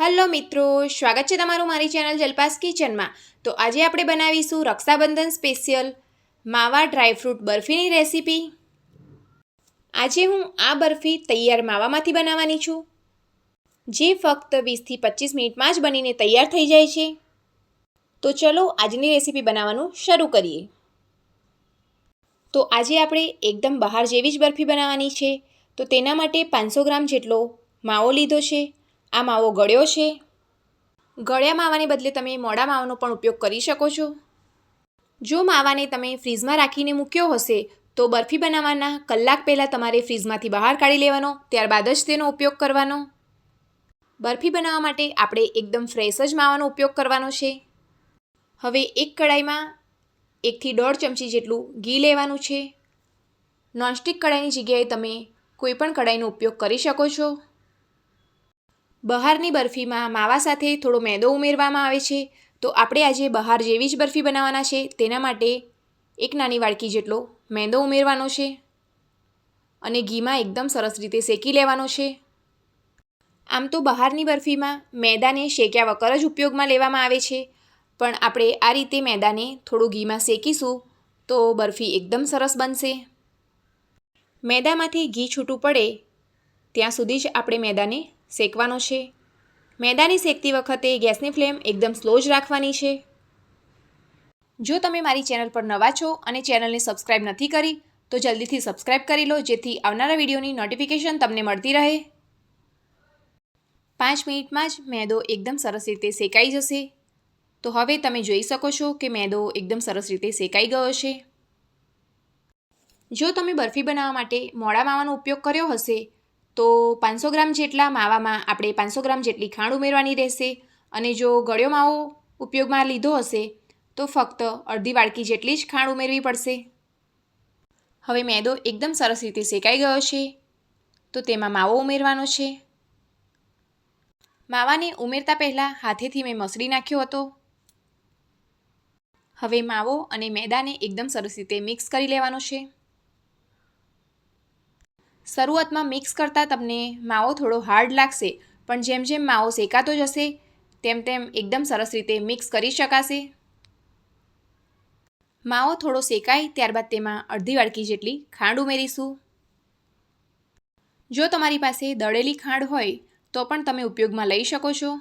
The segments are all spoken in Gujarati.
હલો મિત્રો, સ્વાગત છે તમારું મારી ચેનલ જલપાસ કિચનમાં. તો આજે આપણે બનાવીશું રક્ષાબંધન સ્પેશિયલ માવા ડ્રાયફ્રૂટ બરફીની રેસીપી. આજે હું આ બરફી તૈયાર માવામાંથી બનાવવાની છું. જે ફક્ત વીસથી પચીસ મિનિટમાં જ બનીને તૈયાર થઈ જાય છે. તો ચલો આજની રેસીપી બનાવવાનું શરૂ કરીએ. તો આજે આપણે એકદમ બહાર જેવી જ બરફી બનાવવાની છે. તો તેના માટે પાંચસો ગ્રામ જેટલો માવો લીધો છે. આ માવો ગળ્યો છે? ગળ્યા માવાને બદલે તમે મોડા માવાનો પણ ઉપયોગ કરી શકો છો. જો માવાને તમે ફ્રીઝમાં રાખીને મૂક્યો હશે, તો બરફી બનાવવાના કલાક પહેલાં તમારે ફ્રીઝમાંથી બહાર કાઢી લેવાનો, ત્યારબાદ જ તેનો ઉપયોગ કરવાનો. બરફી બનાવવા માટે આપણે એકદમ ફ્રેશ જ માવાનો ઉપયોગ કરવાનો છે. હવે એક કડાઈમાં એકથી દોઢ ચમચી જેટલું ઘી લેવાનું છે. નોનસ્ટિક કડાઈની જગ્યાએ તમે કોઈપણ કડાઈનો ઉપયોગ કરી શકો છો. બહારની બરફીમાં માવા સાથે થોડો મેદો ઉમેરવામાં આવે છે. તો આપણે આજે બહાર જેવી જ બરફી બનાવવાના છે. તેના માટે એક નાની વાડકી જેટલો મેંદો ઉમેરવાનો છે અને ઘીમાં એકદમ સરસ રીતે શેકી લેવાનો છે. આમ તો બહારની બરફીમાં મેદાને શેક્યા વગર જ ઉપયોગમાં લેવામાં આવે છે. પણ આપણે આ રીતે મેદાને થોડું ઘીમાં શેકીશું તો બરફી એકદમ સરસ બનશે. મેદામાંથી ઘી છૂટું પડે ત્યાં સુધી જ આપણે મેદાને શેકવાનો છે? મેદાની શેકતી વખતે ગેસની ફ્લેમ એકદમ સ્લો જ રાખવાની છે. જો તમે મારી ચેનલ પર નવા છો અને ચેનલને સબસ્ક્રાઈબ નથી કરી, તો જલ્દીથી સબસ્ક્રાઈબ કરી લો, જેથી આવનારા વિડીયોની નોટિફિકેશન તમને મળતી રહે. પાંચ મિનિટમાં જ મેદો એકદમ સરસ રીતે શેકાઈ જશે. તો હવે તમે જોઈ શકો છો કે મેદો એકદમ સરસ રીતે શેકાઈ ગયો છે. જો તમે બરફી બનાવવા માટે મોડા માવાનો ઉપયોગ કર્યો હશે તો પાંચસો ગ્રામ જેટલા માવામાં આપણે પાંચસો ગ્રામ જેટલી ખાંડ ઉમેરવાની રહેશે અને જો ગળ્યો માવો ઉપયોગમાં લીધો હશે, તો ફક્ત અડધી વાડકી જેટલી જ ખાંડ ઉમેરવી પડશે. હવે મેદો એકદમ સરસ રીતે શેકાઈ ગયો છે, તો તેમાં માવો ઉમેરવાનો છે. માવાને ઉમેરતા પહેલાં હાથેથી મેં મસળી નાખ્યો હતો. હવે માવો અને મેદાને એકદમ સરસ રીતે મિક્સ કરી લેવાનો છે. શરૂઆતમાં મિક્સ કરતાં તમને માવો થોડો હાર્ડ લાગશે, પણ જેમ જેમ માવો શેકાતો જશે, તેમ તેમ એકદમ સરસ રીતે મિક્સ કરી શકાશે. માવો થોડો શેકાય ત્યારબાદ તેમાં અડધી વાડકી જેટલી ખાંડ ઉમેરીશું. જો તમારી પાસે દળેલી ખાંડ હોય, તો પણ તમે ઉપયોગમાં લઈ શકો છો.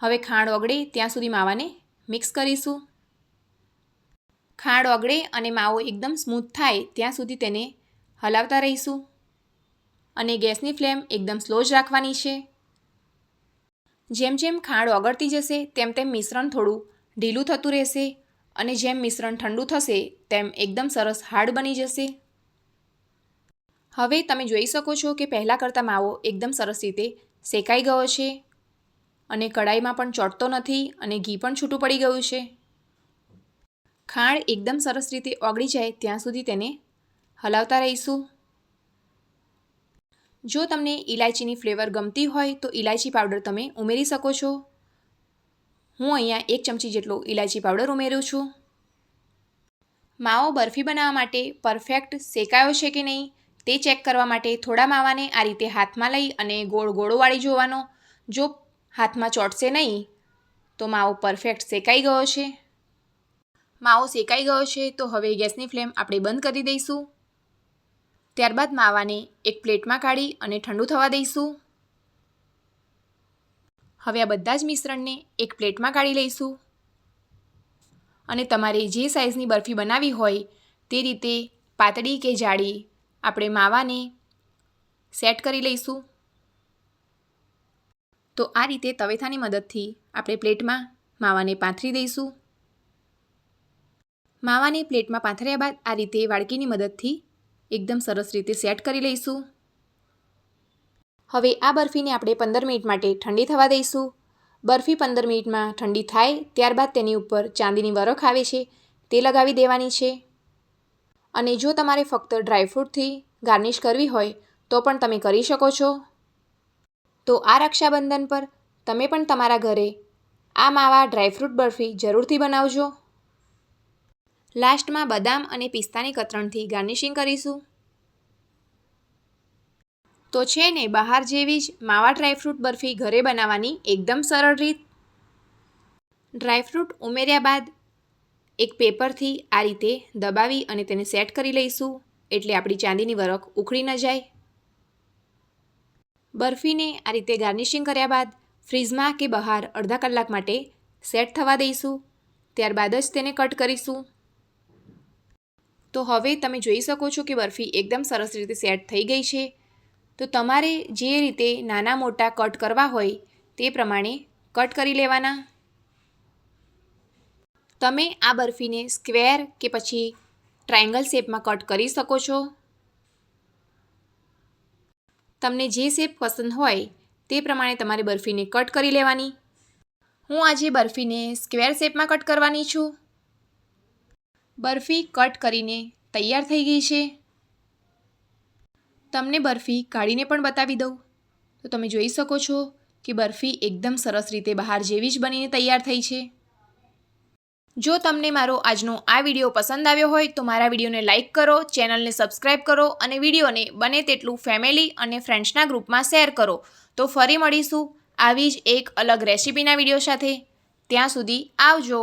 હવે ખાંડ ઓગળે ત્યાં સુધી માવાને મિક્સ કરીશું. ખાંડ ઓગળે અને માવો એકદમ સ્મૂથ થાય, ત્યાં સુધી તેને હલાવતા રહીશું. અને ગેસની ફ્લેમ એકદમ સ્લો જ રાખવાની છે. જેમ જેમ ખાંડ ઓગળતી જશે, તેમ તેમ મિશ્રણ થોડું ઢીલું થતું રહેશે અને જેમ મિશ્રણ ઠંડુ થશે, તેમ એકદમ સરસ હાર્ડ બની જશે. હવે તમે જોઈ શકો છો કે પહેલાં કરતાં માવો એકદમ સરસ રીતે શેકાઈ ગયો છે અને કડાઈમાં પણ ચોટતો નથી અને ઘી પણ છૂટું પડી ગયું છે. ખાંડ એકદમ સરસ રીતે ઓગળી જાય, ત્યાં સુધી તેને હલાવતા રહીશું. જો તમને ઇલાયચીની ફ્લેવર ગમતી હોય તો ઇલાયચી પાવડર તમે ઉમેરી શકો છો. હું અહીંયા એક ચમચી જેટલો ઇલાયચી પાવડર ઉમેરું છું. માવો બરફી બનાવવા માટે પરફેક્ટ શેકાયો છે કે નહીં તે ચેક કરવા માટે થોડા માવાને આ રીતે હાથમાં લઈ અને ગોળ ગોળો વાળી જોવાનો. જો હાથમાં ચોંટશે નહીં તો માવો પરફેક્ટ શેકાઈ ગયો છે. માવો શેકાઈ ગયો છે તો હવે ગેસની ફ્લેમ આપણે બંધ કરી દઈશું. ત્યારબાદ માવાને એક પ્લેટમાં કાઢી અને ઠંડુ થવા દઈશું. હવે આ બધા જ મિશ્રણને એક પ્લેટમાં કાઢી લઈશું. અને તમારે જે સાઇઝની બરફી બનાવી હોય તે રીતે પાતળી કે જાડી આપણે માવાને સેટ કરી લઈશું. તો આ રીતે તવેથાની મદદથી આપણે પ્લેટમાં માવાને પાથરી દઈશું. માવાને પ્લેટમાં પાથર્યા બાદ આ રીતે વાડકીની મદદથી એકદમ સરસ રીતે સેટ કરી લઈશું. હવે આ બરફીને આપણે પંદર મિનિટ માટે ઠંડી થવા દઈશું. બરફી પંદર મિનિટમાં ઠંડી થાય ત્યારબાદ તેની ઉપર ચાંદીની વરખ આવે છે, તે લગાવી દેવાની છે. અને જો તમારે ફક્ત ડ્રાયફ્રૂટથી ગાર્નિશ કરવી હોય, તો પણ તમે કરી શકો છો. તો આ રક્ષાબંધન પર તમે પણ તમારા ઘરે આ માવા ડ્રાયફ્રૂટ બરફી જરૂરથી બનાવજો. લાસ્ટમાં બદામ અને પિસ્તાની કતરણથી ગાર્નિશિંગ કરીશું. તો છે ને, બહાર જેવી જ માવા ડ્રાયફ્રૂટ બરફી ઘરે બનાવવાની એકદમ સરળ રીત. ડ્રાયફ્રૂટ ઉમેર્યા બાદ એક પેપરથી આ રીતે દબાવી અને તેને સેટ કરી લઈશું, એટલે આપણી ચાંદીની વરખ ઉખડી ન જાય. બરફીને આ રીતે ગાર્નિશિંગ કર્યા બાદ ફ્રીઝમાં કે બહાર અડધા કલાક માટે સેટ થવા દઈશું. ત્યારબાદ જ તેને કટ કરીશું. તો હવે તમે જોઈ શકો છો કે બરફી એકદમ સરસ રીતે સેટ થઈ ગઈ છે. તો તમારે જે રીતે નાના મોટા કટ કરવા હોય તે પ્રમાણે કટ કરી લેવાના. તમે આ બરફીને સ્ક્વેર કે પછી ટ્રાયંગલ શેપમાં કટ કરી શકો છો. તમને જે શેપ પસંદ હોય તે પ્રમાણે તમારે બરફીને કટ કરી લેવાની. હું આજે બરફીને સ્ક્વેર શેપમાં કટ કરવાની છું. બરફી કટ કરીને તૈયાર થઈ ગઈ છે. તમને બરફી કાઢીને પણ બતાવી દઉં. તો તમે જોઈ શકો છો કે બરફી એકદમ સરસ રીતે બહાર જેવી જ બનીને તૈયાર થઈ છે. જો તમને મારો આજનો આ વીડિયો પસંદ આવ્યો હોય તો મારા વિડીયોને લાઇક કરો, ચેનલને સબસ્ક્રાઇબ કરો અને વિડીયોને બને તેટલું ફેમિલી અને ફ્રેન્ડ્સના ગ્રુપમાં શેર કરો. તો ફરી મળીશું આવી જ એક અલગ રેસીપીના વીડિયો સાથે. ત્યાં સુધી આવજો.